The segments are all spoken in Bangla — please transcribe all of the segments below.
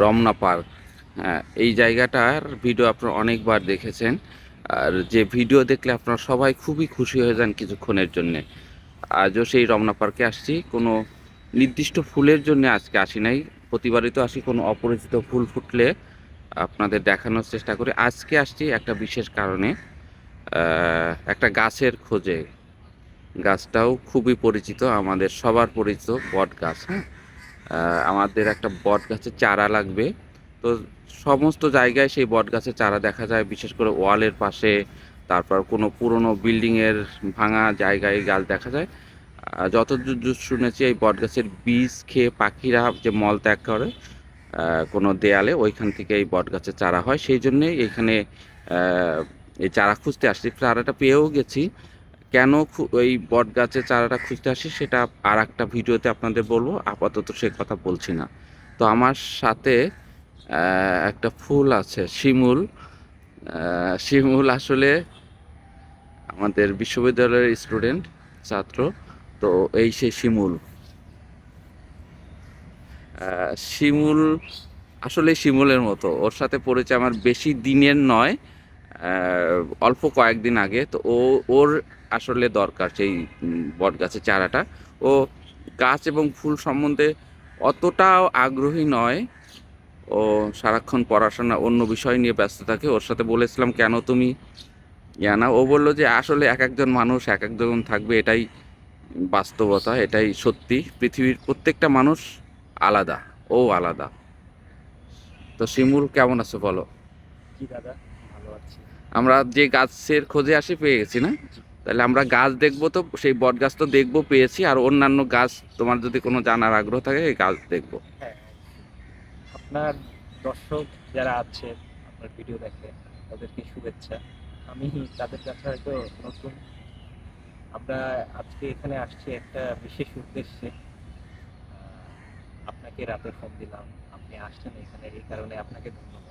রমনা পার্ক। হ্যাঁ এই জায়গাটার ভিডিও আপনারা অনেকবার দেখেছেন। আর যে ভিডিও দেখলে আপনারা সবাই খুবই খুশি হয়ে যান কিছুক্ষণের জন্যে। আজও সেই রমনা পার্কে আসছি। কোনো নির্দিষ্ট ফুলের জন্য আজকে আসি নাই। প্রতিবারই তো আসি, কোনো অপরিচিত ফুল ফুটলে আপনাদের দেখানোর চেষ্টা করি। আজকে আসছি একটা বিশেষ কারণে। একটা গাছের খোঁজে। গাছটাও খুবই পরিচিত, আমাদের সবার পরিচিত বট গাছ হ্যাঁ? আমাদের একটা বট গাছের চারা লাগবে। তো সমস্ত জায়গায় সেই বট গাছের চারা দেখা যায়, বিশেষ করে ওয়ালের পাশে, তারপর কোনো পুরনো বিল্ডিংয়ের ভাঙা জায়গায় গাছ দেখা যায়। যতদূর শুনেছি, এই বট গাছের বীজ খেয়ে পাখিরা যে মল ত্যাগ করে কোনো দেয়ালে, ওইখান থেকে এই বট গাছের চারা হয়। সেই জন্যেই এখানে এই চারা খুঁজতে আসছি। চারাটা পেয়েও গেছি। কেন এই বট গাছের চারাটা খুঁজতে আসি সেটা আর একটা ভিডিওতে আপনাদের বলব। আপাতত সে কথা বলছি না। তো আমার সাথে একটা ফুল আছে, শিমুল। শিমুল আসলে আমাদের বিশ্ববিদ্যালয়ের স্টুডেন্ট, ছাত্র। তো এই সেই শিমুল। শিমুল আসলে শিমুলের মতো। ওর সাথে পড়েছে আমার বেশি দিনের নয় অল্প কয়েকদিন আগে তো ও, ওর আসলে দরকার সেই বট গাছের চারাটা। ও গাছ এবং ফুল সম্বন্ধে অতটাও আগ্রহী নয়। ও সারাক্ষণ পড়াশোনা, অন্য বিষয় নিয়ে ব্যস্ত থাকে। ওর সাথে বলেছিলাম, কেন তুমি ইয়া না? ও বলল যে, আসলে এক একজন মানুষ এক একজন থাকবে, এটাই বাস্তবতা, এটাই সত্যি। পৃথিবীর প্রত্যেকটা মানুষ আলাদা, ও আলাদা। তো শিমুল, কেমন আছে বলো? কি দাদা? আমরা যে গাছের খোঁজে আসি পেয়ে গেছি না? তাহলে আমরা গাছ দেখব তো, সেই বট গাছ তো দেখব, পেয়েছি, আর অন্যান্য গাছ তোমার যদি কোনো জানার আগ্রহ থাকে, এই গাছ দেখব। হ্যাঁ আপনার দর্শক যারা আছে আপনার ভিডিও দেখে তাদেরকে শুভেচ্ছা। আমি তাদের কাছে হয়তো নতুন। আমরা আজকে এখানে আসছি একটা বিশেষ উদ্দেশ্যে। আপনাকে রাতে ফোন দিলাম, আপনি আসছেন এখানে, এই কারণে আপনাকে ধন্যবাদ।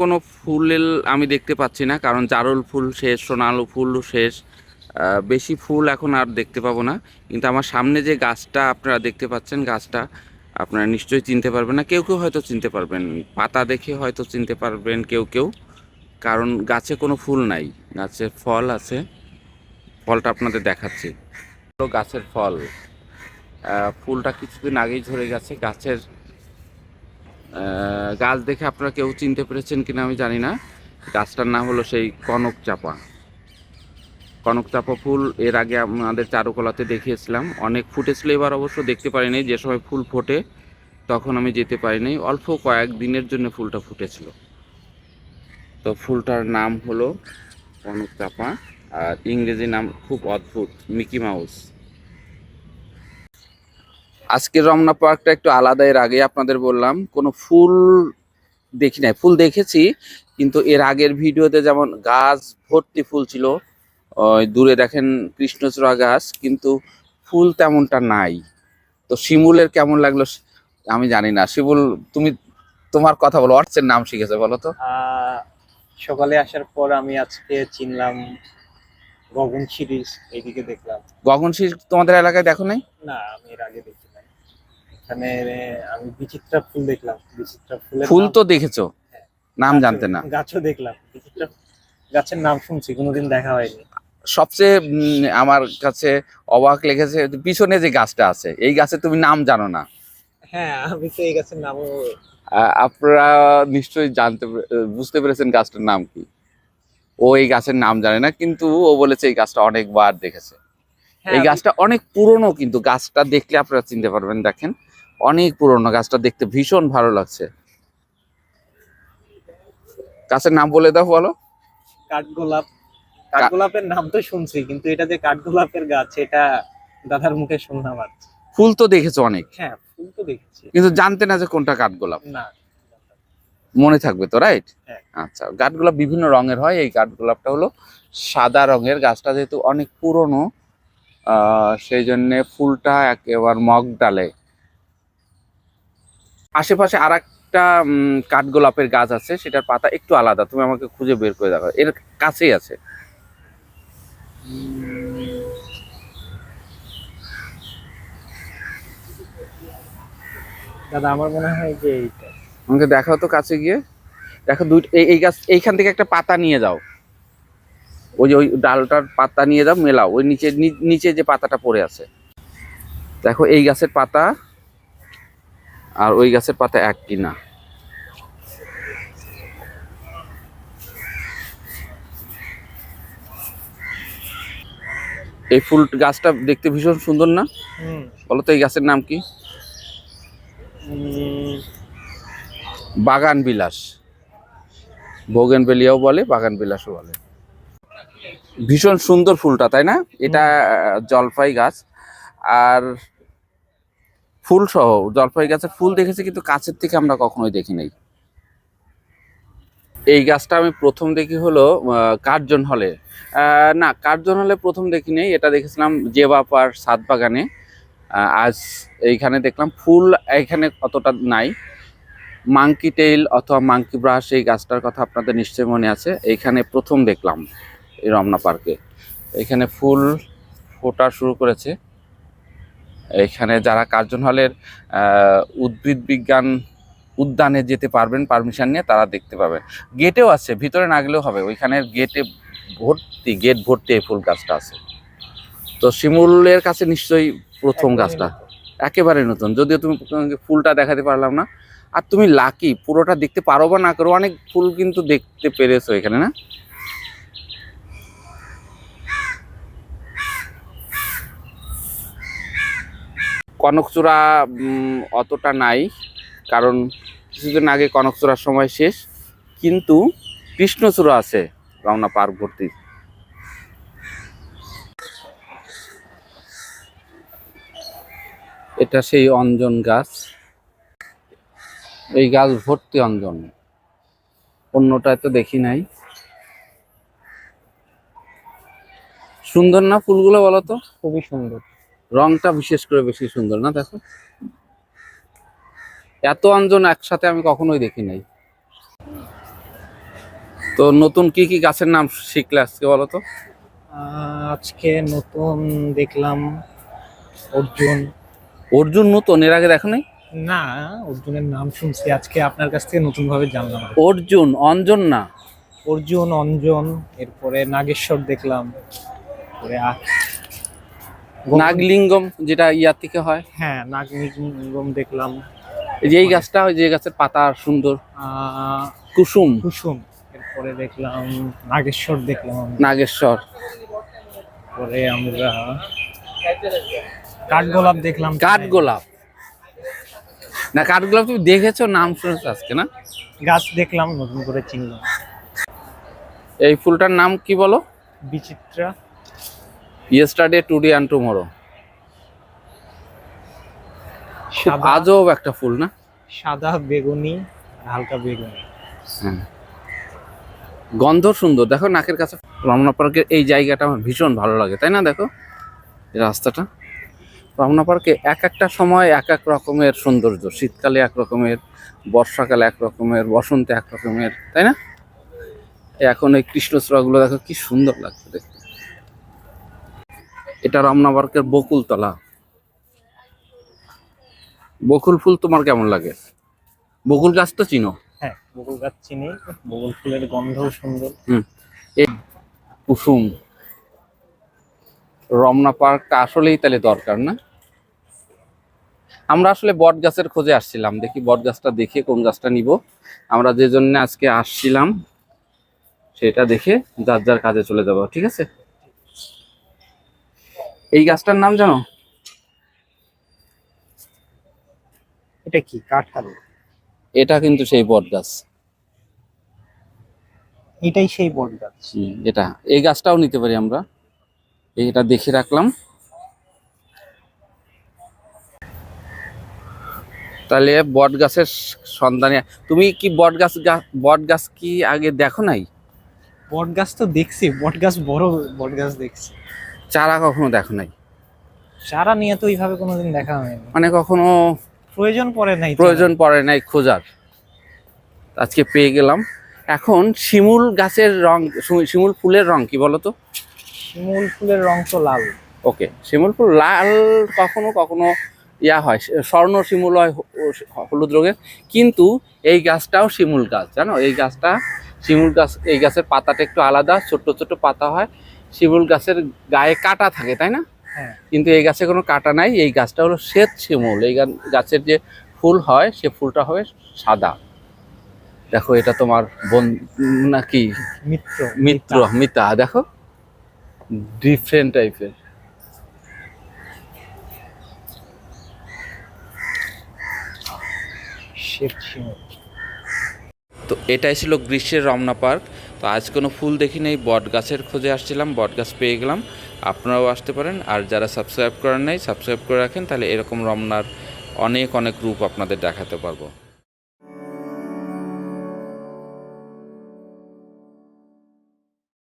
কোনো ফুলের আমি দেখতে পাচ্ছি না, কারণ জারুল ফুল শেষ, সোনালু ফুল শেষ বেশি ফুল এখন আর দেখতে পাবো না। কিন্তু আমার সামনে যে গাছটা আপনারা দেখতে পাচ্ছেন, গাছটা আপনারা নিশ্চয়ই চিনতে পারবেন না। কেউ কেউ হয়তো চিনতে পারবেন, পাতা দেখে হয়তো চিনতে পারবেন কেউ কেউ, কারণ গাছে কোনো ফুল নাই গাছে ফল আছে, ফলটা আপনাদের দেখাচ্ছি। গাছের ফল ফুলটা কিছুদিন আগেই ঝরে গেছে, গাছের গাছ দেখে আপনারা কেউ চিনতে পেরেছেন কিনা আমি জানি না। গাছটার নাম হলো সেই কনক চাপা কনক চাপা ফুল এর আগে আমাদের চারুকলাতে দেখিয়েছিলাম। অনেক ফুটেছিল, এবার অবশ্য দেখতে পারিনি। যে সময় ফুল ফোটে, তখন আমি যেতে পারিনি। অল্প কয়েক দিনের জন্য ফুলটা ফুটেছিল। তো ফুলটার নাম হলো কনক চাপা আর ইংরেজি নাম খুব অদ্ভুত, মিকি মাউস। আজকের রমনা পার্কটা একটু আলাদা এর আগে আপনাদের বললাম। কোনো ফুল দেখি নাই। ফুল দেখেছি কিন্তু এর আগের ভিডিওতে যেমন গাছ ভর্তি ফুল ছিল ওই দূরে দেখেন কৃষ্ণচূড়া গাছ কিন্তু ফুল তেমনটা নাই। তো শিমুলের কেমন লাগল আমি জানি না। শিমুল তুমি তোমার কথা বলো অর্থের নাম শিখেছে বলো তো। সকালে আসার পর আমি আজকে চিনলাম গগন সিরিজ এইদিকে দেখলাম। গগনশীল তোমাদের এলাকায় দেখো নাই? না আমি এর আগে দেখি এখানে আমি বিচিত্রা ফুল দেখলাম। বিচিত্রা ফুল নাম- তো দেখেছ? নাম গাছও- জানতে না। গাছও দেখলাম। বিচিত্রা গাছের নাম শুনছি কোনোদিন দেখা হয়নি। সবচেয়ে আমার কাছে অবাক লেগেছে পিছনে যে গাছটা আছে এই গাছে তুমি নাম জানো না। হ্যাঁ আমি তো এই গাছের নামও আপনারা নিশ্চয়ই জানতে বুঝতে পেরেছেন গাছটার নাম কি। ও এই গাছের নাম জানে না কিন্তু ও বলেছে এই গাছটা অনেকবার দেখেছে। হ্যাঁ, এই গাছটা অনেক পুরনো কিন্তু গাছটা দেখলে আপনারা চিনতে পারবেন দেখেন। অনেক পুরনো গাছটা দেখতে ভীষণ ভালো লাগছে। গাছের নাম বলে দাও বলো। কাঠগোলাপ। কাঠগোলাপের নাম তো শুনছি কিন্তু এটা যে কাঠগোলাপের গাছ এটা দাদার মুখে শুনলাম আর ফুল তো দেখেছ অনেক। হ্যাঁ ফুল তো দেখেছি। কিন্তু জানতে না যে কোনটা কাঠগোলাপ। না। মনে থাকবে তো রাইট হ্যাঁ। আচ্ছা কাঠগোলাপ বিভিন্ন রঙের হয়। এই কাঠগোলাপটা হলো সাদা রঙের। গাছটা যেহেতু অনেক পুরনো আহ, সেই জন্য ফুলটা একেবারে মগ ডালে আশেপাশে আর একটা কাঠগোলাপের গাছ আছে সেটার পাতা একটু আলাদা। তুমি আমাকে খুঁজে বের করে দেখো এর কাছেই আছে। দাদা আমার মনে হয় যে এইটা। আমাকে দেখাও তো কাছে গিয়ে। দেখো দুই এই গাছ এইখান থেকে একটা পাতা নিয়ে যাও। ওই যে ওই ডালটার পাতা নিয়ে যাও মেলাও। ওই নিচে নিচে যে পাতাটা পড়ে আছে। দেখো এই গাছের পাতা আর ওই গাছের পাতা এক কিনা এই ফুল গাছটা দেখতে ভীষণ সুন্দর না? হুম। বলো তো এই গাছের নাম কি? বাগান বিলাস। ভোগেন বেলিয়াও বলে বাগান বিলাসও বলে। ভীষণ সুন্দর ফুলটা তাই না? এটা জলপাই গাছ। আর ফুল সহ জলপাই গাছের ফুল দেখেছি, কিন্তু কাছের থেকে আমরা কখনোই দেখি নাই এই গাছটা আমি প্রথম দেখি হলো কার্জন হলে। না কার্জন হলে প্রথম দেখি নেই, এটা দেখেছিলাম জেবাপার সাত বাগানে আজ এইখানে দেখলাম ফুল এইখানে অতটা নাই। মাংকি টেইল অথবা মাংকি ব্রাশ, এই গাছটার কথা আপনাদের নিশ্চয়ই মনে আছে। এইখানে প্রথম দেখলাম এই রমনা পার্কে। এখানে ফুল ফোটা শুরু করেছে। এখানে যারা কার্জন হলের উদ্ভিদ বিজ্ঞান উদ্যানে যেতে পারবেন পারমিশন নিয়ে তারা দেখতে পাবেন। গেটেও আছে ভিতরে না গেলেও হবে। ওইখানের গেটে ভর্তি গেট ভর্তি এই ফুল গাছটা আছে। তো শিমুলের কাছে নিশ্চয়ই প্রথম গাছটা। একেবারে নতুন। যদিও তুমি ফুলটা দেখাতে পারলাম না। আর তুমি লাকি পুরোটা দেখতে পারো বা না করো অনেক ফুল কিন্তু দেখতে পেরেছ এখানে না? কনকচূড়া অতটা নাই, কারণ কিছুদিন আগে কনকচূড়ার সময় শেষ, কিন্তু কৃষ্ণচূড়া আছে রমনা পার্ক ভর্তি। এটা সেই অঞ্জন গাছ। এই গাছ ভর্তি অঞ্জন। অন্যটায় তো দেখি নাই। সুন্দর না ফুলগুলো বলো তো? খুবই সুন্দর। রংটা বিশেষ করে বেশি সুন্দর না দেখো? এত অঞ্জন একসাথে আমি কখনোই দেখি নাই। তো নতুন কি কি গাছের নাম শিখলে আজকে বলো তো? আজকে নতুন দেখলাম অর্জুন। অর্জুন নতুন? এর আগে দেখো নাই? না অর্জুনের নাম শুনছি। আজকে আপনার কাছ থেকে নতুন ভাবে জানলাম অর্জুন অঞ্জন না? অর্জুন অঞ্জন এরপরে নাগেশ্বর দেখলাম। গম- নাগলিঙ্গম যেটা ইয়ার থেকে হয়। হ্যাঁ নাগনিগম দেখলাম। এই যে এই গাছটা ওই যে গাছের পাতা সুন্দর। কুসুম। কুসুম। এরপরে দেখলাম নাগেশ্বর দেখলাম নাগেশ্বর। পরে আমরা কাঠগোলাপ দেখলাম। কাঠগোলাপ। না কাঠগোলাপ তুমি দেখেছ নাম শুনেছো আজকে না? গাছ দেখলাম নতুন করে চিনলাম। এই ফুলটার নাম কি বলো? Bichitra. Yesterday today and tomorrow আজব একটা ফুল না? সাদা বেগুনি হালকা বেগুনি। হ্যাঁ। গন্ধ সুন্দর দেখো নাকের কাছে। রমনা পার্কের এই জায়গাটা আমার ভীষণ ভালো লাগে তাই না? দেখো রাস্তাটা। রমনা পার্কে এক একটা সময় এক এক রকমের সৌন্দর্য শীতকালে এক রকমের বর্ষাকালে এক রকমের বসন্তে এক রকমের তাই না? এখন এই কৃষ্ণচূড়াগুলো দেখো কি সুন্দর লাগছে দেখতে। এটা রমনা পার্কের বকুলতলা। বকুল ফুল তোমার কেমন লাগে? বকুল গাছ তো চিনো? হ্যাঁ বকুল গাছ চিনি বকুল ফুলের গন্ধও সুন্দর। কুসুম। রমনা পার্কটা আসলেই তাহলে দরকার না? আমরা আসলে বট গাছের খোঁজে আসছিলাম দেখি বট গাছটা দেখে কোন গাছটা নিব। আমরা যে জন্য আজকে আসছিলাম সেটা দেখে যার যার কাজে চলে যাব ঠিক আছে? এই গাছটার নাম জানো? এটা কি? কাঁঠাল। এটা কিন্তু সেই বট গাছ। এটাই সেই বট গাছ। এটা। এই গাছটাও নিতে পারি আমরা। এটা দেখে রাখলাম। তাহলে বট গাছের সন্ধানে তুমি কি বট গাছ বট গাছ কি আগে দেখো নাই? বট গাছ তো দেখছি। বট গাছ বড় বট গাছ দেখছি। চারা কখনো দেখো নাই। চারা নিয়ে তো ওইভাবে কোনোদিন দেখা হয়নি। মানে কখনো প্রয়োজন পড়ে নাই প্রয়োজন পড়ে নাই খোঁজার। আজকে পেয়ে গেলাম। এখন শিমুল গাছের রং শিমুল ফুলের রং কি বলো তো? শিমুল ফুলের রং তো লাল। ওকে শিমুল ফুল লাল কখনো কখনো ইয়া হয় স্বর্ণ শিমুল হয় হলুদ রঙের। কিন্তু এই গাছটাও শিমুল গাছ জানো? এই গাছটা শিমুল গাছ এই গাছের পাতাটা একটু আলাদা ছোট্ট ছোট পাতা হয়। শিমুল গাছের গায়ে কাটা থাকে তাই না? হ্যাঁ। কিন্তু এই গাছে কোনো কাটা নাই এই গাছটা হলো শ্বেত শিমুল। এই গাছের যে ফুল হয় সে ফুলটা হবে সাদা। দেখো এটা তোমার বোন নাকি? মিত্র। মিত্র মিতা। দেখো ডিফারেন্ট টাইপের তো এটাই ছিল গ্রীষ্মের রমনা পার্ক। তো আজ কোনো ফুল দেখি নেই বট গাছের খোঁজে আসছিলাম বট গাছ পেয়ে গেলাম। আপনারাও আসতে পারেন, আর যারা সাবস্ক্রাইব করেন নাই, সাবস্ক্রাইব করে রাখেন, তাহলে এরকম রমনার অনেক অনেক রূপ আপনাদের দেখাতে পারব।